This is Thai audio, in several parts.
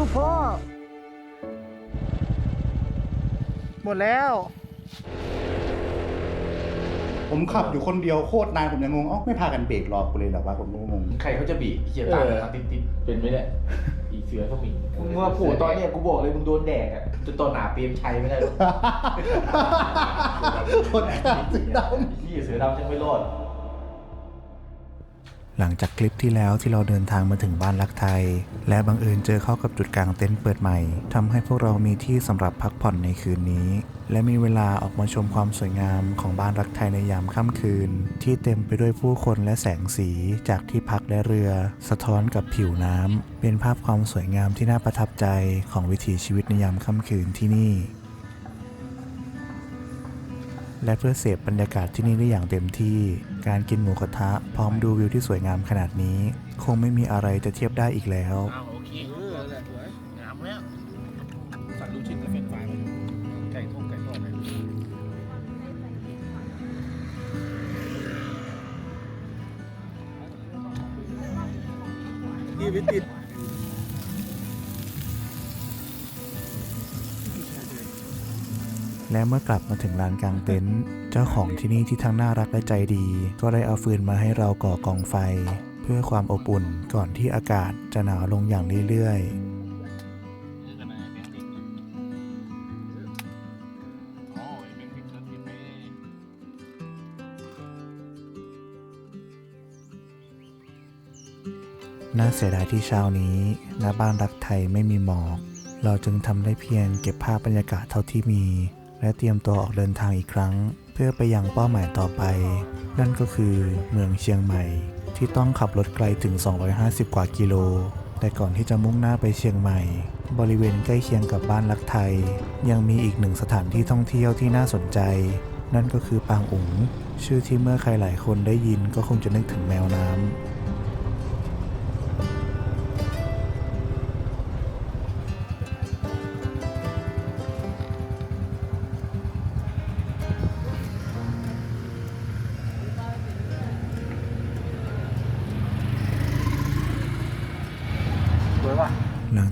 ลูกพ่อ หมดแล้ว ผมขับอยู่คนเดียวโคตรนานผมยังงงเอ้าไม่พากันเบรกรอกูเลยเหรอวะผมก็งงใครเขาจะบีบเขียนตามทางติดติดๆเป็นไหมเนี่ยอีเสือก็มีมึงมาผูตอนเนี้ยกูบอกเลยมึงโดนแดกอะจนตอนหนาเปรมชัยไม่ได้หรอกคนขับสีดที่เสือดำยังไม่รอด หลังจากคลิปที่แล้วที่เราเดินทางมาถึงบ้านรักไทย และบังเอิญเจอเข้ากับจุดกลางเต็นท์เปิดใหม่ทำให้พวกเรามีที่สำหรับพักผ่อนในคืนนี้ และมีเวลาออกมาชมความสวยงามของบ้านรักไทยในยามค่ำคืน ที่เต็มไปด้วยผู้คนและแสงสีจากที่พักและเรือ สะท้อนกับผิวน้ำเป็นภาพความสวยงามที่น่าประทับใจของวิถีชีวิตในยามค่ำคืนที่นี่ และเพื่อเสพบรรยากาศที่นี่ได้อย่างเต็มที่ การกินหมูกระทะ พร้อมดูวิวที่สวยงามขนาดนี้ คงไม่มีอะไรจะเทียบได้อีกแล้ว อ้าวโอเคเออแหละสวยงามแล้วสั่งลูกชิ้นกับเฟรนช์ฟรายมาไก่ทอดไก่ทอดเลยนี่ไม่ติด และเมื่อกลับมาถึงลานกลางเต็นท์เจ้าของที่นี่ที่ทั้งน่ารักและใจดี ก็ได้เอาฟืนมาให้เราก่อกองไฟ เพื่อความอบอุ่นก่อนที่อากาศจะหนาวลงอย่างเรื่อยๆน่าเสียดายที่เช้านี้ณบ้านรักไทยไม่มีหมอก เราจึงทำได้เพียงเก็บภาพบรรยากาศเท่าที่มี และเตรียมตัวออกเดินทางอีกครั้ง เพื่อไปยังเป้าหมายต่อไป นั่นก็คือเมืองเชียงใหม่ ที่ต้องขับรถไกลถึง 250 กว่ากิโล แต่ก่อนที่จะมุ่งหน้าไปเชียงใหม่ บริเวณใกล้เคียงกับบ้านรักไทย ยังมีอีกหนึ่งสถานที่ท่องเที่ยวที่น่าสนใจ นั่นก็คือปางอุ๋งชื่อที่เมื่อใครหลายคนได้ยินก็คงจะนึกถึงแมวน้ำ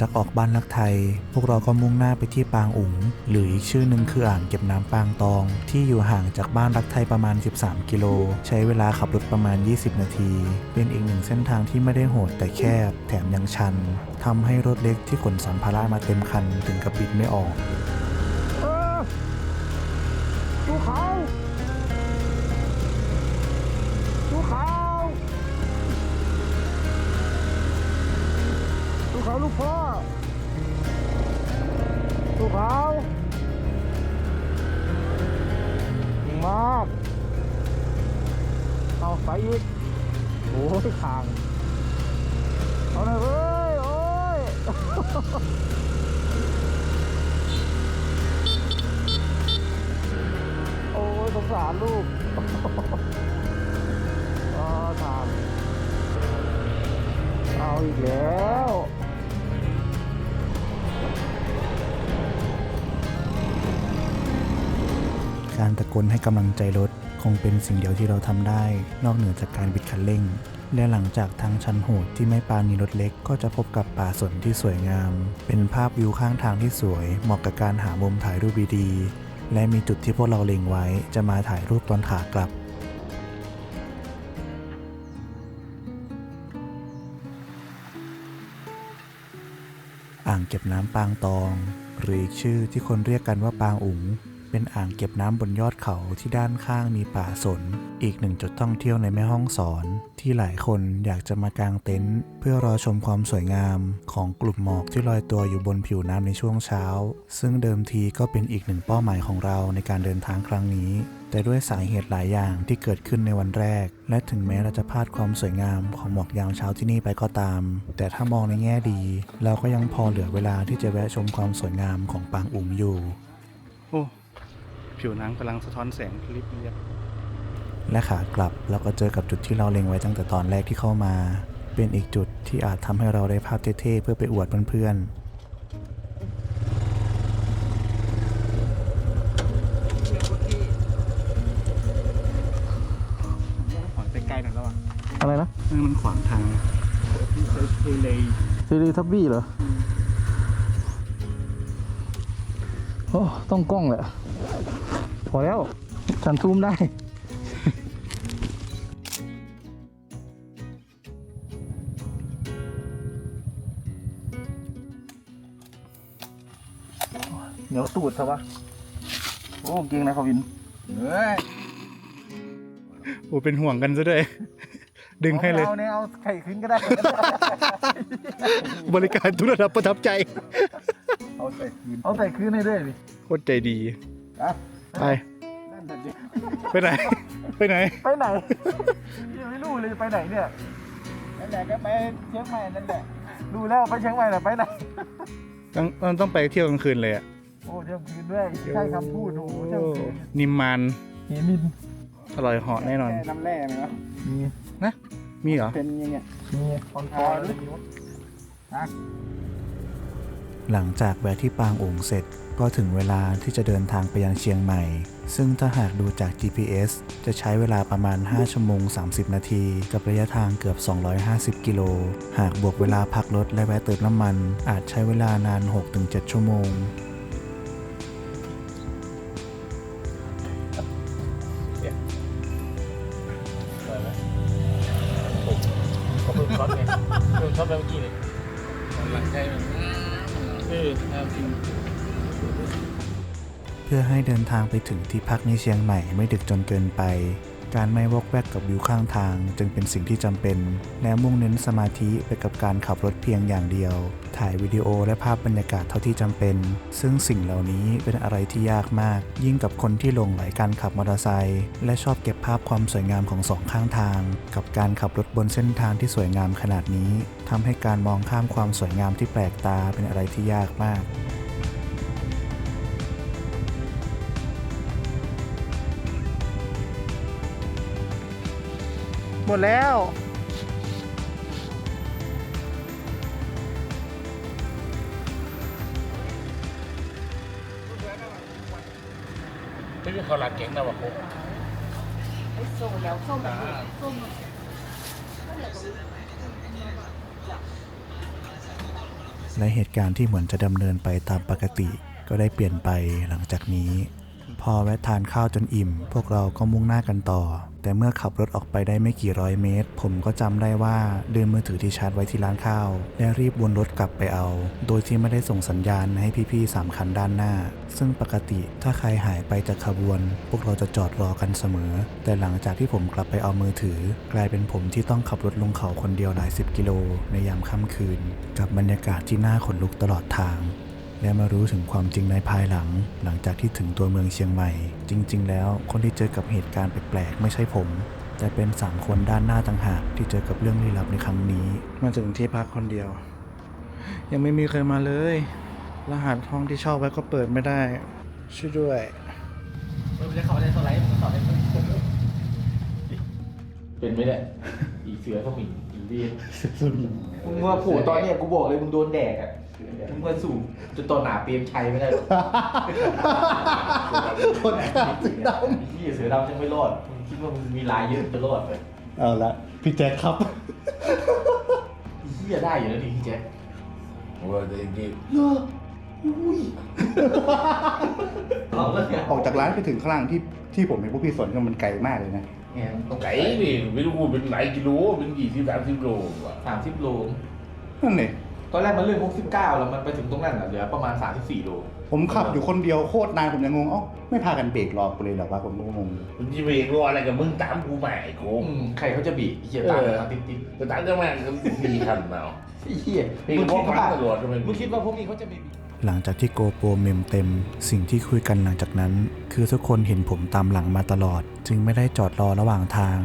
จากออกบ้านรักไทย พวกเราก็มุ่งหน้าไปที่ปางอุ๋ง หรืออีกชื่อหนึ่งคืออ่างเก็บน้ำปางตอง ที่อยู่ห่างจากบ้านรักไทยประมาณ 13 กิโล ใช้เวลาขับรถประมาณ 20 นาที เป็นอีกหนึ่งเส้นทางที่ไม่ได้โหดแต่แคบ แถมยังชันทำให้รถเล็กที่ขนสัมภาระมาเต็มคันถึงกับบิดไม่ออกภูเขา เขาเก่งมาก เอาไปอีก โอ้ยทาง เอาหน่อยเว้ย โอ้ย โอ้ยสงสารลูกอ๋อทางเอาอีกแล้ว การตะโกนให้กำลังใจรถคงเป็นสิ่งเดียวที่เราทำได้ นอกเหนือจากการบิดคันเร่ง และหลังจากทางชันโหดที่ไม่ปรานีรถเล็ก ก็จะพบกับป่าสนที่สวยงาม เป็นภาพวิวข้างทางที่สวย เหมาะกับการหามุมถ่ายรูปดีๆ และมีจุดที่พวกเราเล็งไว้จะมาถ่ายรูปตอนขากลับอ่างเก็บน้ำปางตอง หรืออีกชื่อที่คนเรียกกันว่าปางอุ๋ง เป็นอ่างเก็บน้ำบนยอดเขาที่ด้านข้างมีป่าสน อีกหนึ่งจุดท่องเที่ยวในแม่ห้องสอน ที่หลายคนอยากจะมากางเต็นท์เพื่อรอชมความสวยงามของกลุ่มหมอกที่ลอยตัวอยู่บนผิวน้ำในช่วงเช้า ซึ่งเดิมทีก็เป็นอีกหนึ่งเป้าหมายของเราในการเดินทางครั้งนี้ แต่ด้วยสาเหตุหลายอย่างที่เกิดขึ้นในวันแรก และถึงแม้เราจะพลาดความสวยงามของหมอกยามเช้าที่นี่ไปก็ตาม แต่ถ้ามองในแง่ดี เราก็ยังพอเหลือเวลาที่จะแวะชมความสวยงามของปางอุ๋งอยู่ โอ้ ผิวหนังกำลังสะท้อนแสงลิบเรียบและขากลับเราก็เจอกับจุดที่เราเล็งไว้ตั้งแต่ตอนแรกที่เข้ามา เป็นอีกจุดที่อาจทำให้เราได้ภาพเท่ๆเพื่อไปอวดเพื่อนๆขวางใกล้ๆหน่อยแล้วอะอะไรนะมันขวางทางที่ใช้เทเลซีรีทับบี้เหรอ โอ้ ต้องกล้องแหละ พอแล้วฉันซูมได้ เหนียวตูดใช่ปะโอ้เก่งนะเขาวินเฮ้ยโอ้เป็นห่วงกันซะด้วย ดึงให้เลย เอาเนี่ยเอาไข่ขึ้นก็ได้ บริการทุกระดับประทับใจ เอาใส่คืนเอาใส่คืนให้ด้วยดิโคตรใจดี อะ ไปนั่นแหละดิไปไหน ไปไหน ไปไหนยังไม่รู้เลยไปไหนเนี่ยนั่นแหละก็ไปเชียงใหม่นั่นแหละดูแล้วไปเชียงใหม่น่ะไปไหนต้องต้องต้องไปเที่ยวกลางคืนเลยอะโอ้เที่ยงคืนด้วยใช่คำพูดโอ้โหเที่ยงคืนนิมมานเฮมินอร่อยเหาะแน่นอน น้ำแร่ไหมวะมีมีเหรอ เป็นยังไงมีคอนคอร์ด หลังจากแวะที่ปางองเสร็จ ก็ถึงเวลาที่จะเดินทางไปยังเชียงใหม่ ซึ่งถ้าหากดูจาก GPS จะใช้เวลาประมาณ 5 ชั่วโมง 30 นาที กับระยะทางเกือบ 250 กิโล หากบวกเวลาพักรถและแวะเติมน้ำมัน อาจใช้เวลานาน 6-7 ชั่วโมง เพื่อให้เดินทางไปถึงที่พักในเชียงใหม่ไม่ดึกจนเกินไป การไม่วอกแวกกับวิวข้างทาง จึงเป็นสิ่งที่จำเป็น และมุ่งเน้นสมาธิไปกับการขับรถเพียงอย่างเดียว ถ่ายวิดีโอและภาพบรรยากาศเท่าที่จำเป็น ซึ่งสิ่งเหล่านี้เป็นอะไรที่ยากมาก ยิ่งกับคนที่หลงไหลการขับมอเตอร์ไซค์และชอบเก็บภาพความสวยงามของสองข้างทาง กับการขับรถบนเส้นทางที่สวยงามขนาดนี้ทำให้การมองข้ามความสวยงามที่แปลกตาเป็นอะไรที่ยากมาก หมดแล้ว ไม่มีข้าลามเก่งนะวะโคส้มแล้และเหตุการณ์ที่เหมือนจะดำเนินไปตามปกติก็ได้เปลี่ยนไปหลังจากนี้ พอแวะทานข้าวจนอิ่ม พวกเราก็มุ่งหน้ากันต่อ แต่เมื่อขับรถออกไปได้ไม่กี่ร้อยเมตร ผมก็จำได้ว่าลืมมือถือที่ชาร์จไว้ที่ร้านข้าว และรีบวนรถกลับไปเอา โดยที่ไม่ได้ส่งสัญญาณให้พี่ๆสามคันด้านหน้า ซึ่งปกติถ้าใครหายไปจากขบวน พวกเราจะจอดรอกันเสมอ แต่หลังจากที่ผมกลับไปเอามือถือ กลายเป็นผมที่ต้องขับรถลงเขาคนเดียวหลายสิบกิโลในยามค่ำคืน กับบรรยากาศที่น่าขนลุกตลอดทาง และมารู้ถึงความจริงในภายหลัง หลังจากที่ถึงตัวเมืองเชียงใหม่ จริง ๆ แล้วคนที่เจอกับเหตุการณ์แปลกๆไม่ใช่ผม แต่เป็นสามคนด้านหน้าต่างหากที่เจอกับเรื่องลี้ลับในครั้งนี้ มาถึงที่พักคนเดียว ยังไม่มีใครมาเลย รหัสห้องที่เชอบไว้ก็เปิดไม่ได้ช่วยด้วยมันจะเข้าได้เท่าไหร่มันเข้าได้เท่าไหร่เป็นไหมเนี่ยอีเสือสมิงอีเรียน มึงมาผูตอนเนี้ยกูบอกเลยมึงโดนแดกอะ มึงมาสู่จนตอนหนาเปรมชัยไม่ได้หรอกคนขาดสีดที่เสือดำยังไม่รอดมึงคิดว่ามึงมีลายเยอะจะรอดไหมเอาละพี่แจ็คครับที่จะได้อยู่แล้วดิพี่แจ๊คว่าเด็กเราก็เนี่ยออกจากร้านไปถึงข้างล่างที่ที่ผมเป็นผู้พี่สนก็มันไกลมากเลยนะเนี่ยต้องไก่นี่ไม่รู้เป็นหลายกิโลเป็นกี่สิบสามสิบโลว่ะสามสิบโลนั่นเลย ตอนแรกมันเรื่องหกสิบเก้าแล้วมันไปถึงตรงนั้นอะเหลือประมาณสามสิบสี่โลผมขับอยู่คนเดียวโคตรนานผมยังงงเอ้าไม่พากันเบรกรอกูเลยเหรอวะผมก็งงมันจะไปรออะไรกับมึงตามกูใหม่โค้งอืมใครเขาจะบีบไอ้เหี้ยตามมาติดติดแต่ตามจะมาก็มีคันเนาะๆไอ้เหี้ยนี่มึก็งพวคิกดมันว่าตลอดทำไมมึงคิดว่าพวกนี้เขาจะไม่บีบ หลังจากที่โกโปรเมมเต็ม สิ่งที่คุยกันหลังจากนั้น คือทุกคนเห็นผมตามหลังมาตลอด จึงไม่ได้จอดรอระหว่างทาง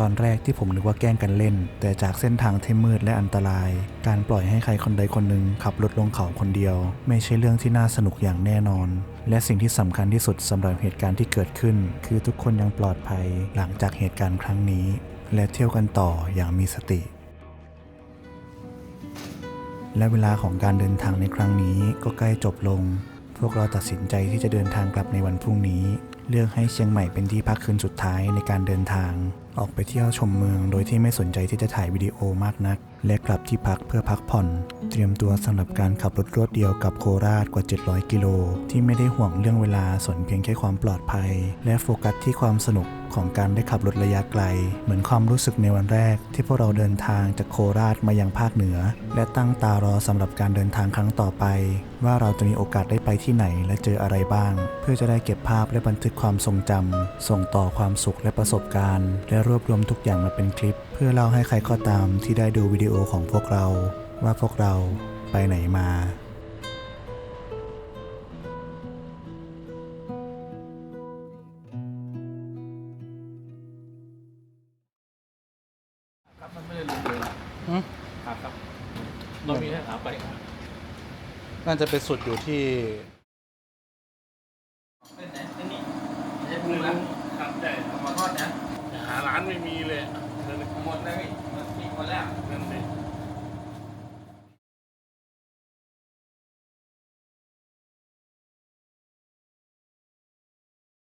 ตอนแรกที่ผมนึกว่าแกล้งกันเล่น แต่จากเส้นทางที่มืดและอันตราย การปล่อยให้ใครคนใดคนหนึ่งขับรถลงเขาคนเดียว ไม่ใช่เรื่องที่น่าสนุกอย่างแน่นอน และสิ่งที่สำคัญที่สุดสำหรับเหตุการณ์ที่เกิดขึ้น คือทุกคนยังปลอดภัยหลังจากเหตุการณ์ครั้งนี้ และเที่ยวกันต่ออย่างมีสติและเวลาของการเดินทางในครั้งนี้ก็ใกล้จบลง พวกเราตัดสินใจที่จะเดินทางกลับในวันพรุ่งนี้ เลือกให้เชียงใหม่เป็นที่พักคืนสุดท้ายในการเดินทาง ออกไปเที่ยวชมเมืองโดยที่ไม่สนใจที่จะถ่ายวิดีโอมากนัก และกลับที่พักเพื่อพักผ่อน เตรียมตัวสำหรับการขับรถรวดเดียวกับโคราชกว่า 700 กิโล ที่ไม่ได้ห่วงเรื่องเวลาสนเพียงแค่ความปลอดภัย และโฟกัสที่ความสนุกของการได้ขับรถระยะไกล เหมือนความรู้สึกในวันแรก ที่พวกเราเดินทางจากโคราชมายังภาคเหนือ และตั้งตารอสำหรับการเดินทางครั้งต่อไป ว่าเราจะมีโอกาสได้ไปที่ไหนและเจออะไรบ้าง เพื่อจะได้เก็บภาพและบันทึกความทรงจำส่งต่อความสุขและประสบการณ์ และรวบรวมทุกอย่างมาเป็นคลิป พื่อเล่าให้ใครก็ตามที่ได้ดูวิดีโอของพวกเราว่าพวกเราไปไหนมาครับมันไม่ได้ลงเลยครับครับเรามีแค่ขาไปน่าจะไปสุดอยู่ที่จะพูดแล้วครับใช่ขอโทษนะหาร้านไม่มีเลยนั่น หมดเลยพี่หมดแล้วนั่นเลย